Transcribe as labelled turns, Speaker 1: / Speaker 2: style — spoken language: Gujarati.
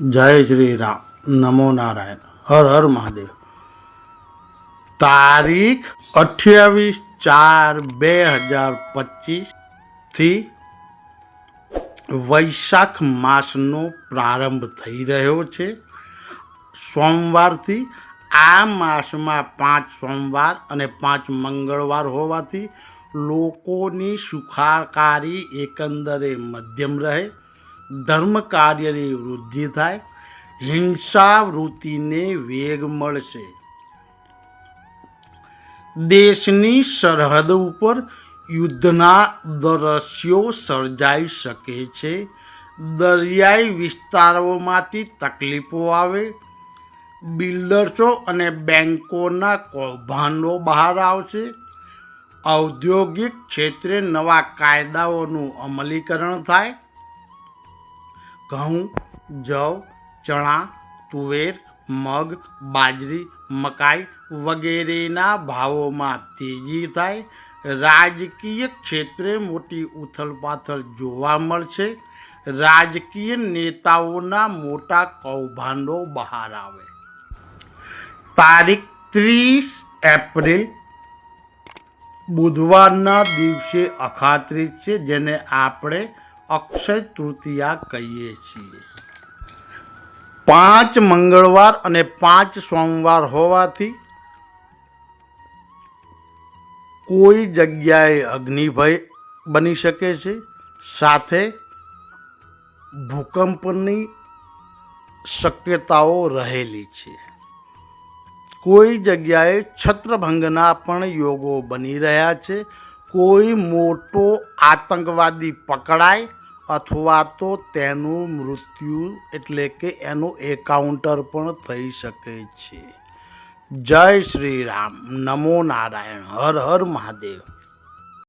Speaker 1: જય શ્રી રામ. નમો નારાયણ. હર હર મહાદેવ. તારીખ અઠ્યાવીસ ચાર બે હજાર પચીસથી વૈશાખ માસનો પ્રારંભ થઈ રહ્યો છે. સોમવારથી આ માસમાં પાંચ સોમવાર અને પાંચ મંગળવાર હોવાથી લોકોની સુખાકારી એકંદરે મધ્યમ રહે. ધર્મ કાર્યની વૃદ્ધિ થાય હિંસા વૃત્તિને વેગ મળશે. દેશની સરહદ ઉપર યુદ્ધના દ્રશ્યો સર્જાઈ શકે છે. દરિયાઈ વિસ્તારોમાંથી તકલીફો આવે. બિલ્ડર્સો અને બેન્કોના કૌભાંડો બહાર આવશે. ઔદ્યોગિક ક્ષેત્રે નવા કાયદાઓનું અમલીકરણ થાય. ઘઉં, જવ, ચણા, તુવેર, મગ, બાજરી, મકાઈ વગેરેના ભાવોમાં તેજી થાય. રાજકીય ક્ષેત્રે મોટી ઉથલપાથલ જોવા મળશે. રાજકીય નેતાઓના મોટા કૌભાંડો બહાર આવે. તારીખ ત્રીસ એપ્રિલ, બુધવારના દિવસે અખાત્રીજ છે, જેને આપણે અક્ષય તૃતીયા કહીએ છીએ. પાંચ મંગળવાર અને પાંચ સોમવાર હોવાથી કોઈ જગ્યાએ અગ્નિભય બની શકે છે. સાથે ભૂકંપની શક્યતાઓ રહેલી છે. કોઈ જગ્યાએ છત્રભંગના પણ યોગો બની રહ્યા છે. કોઈ મોટો આતંકવાદી પકડાય અથવા તો તેનું મૃત્યુ એટલે કે એનું એકાઉન્ટર પણ થઈ શકે છે. જય શ્રી રામ. નમો નારાયણ. હર હર મહાદેવ.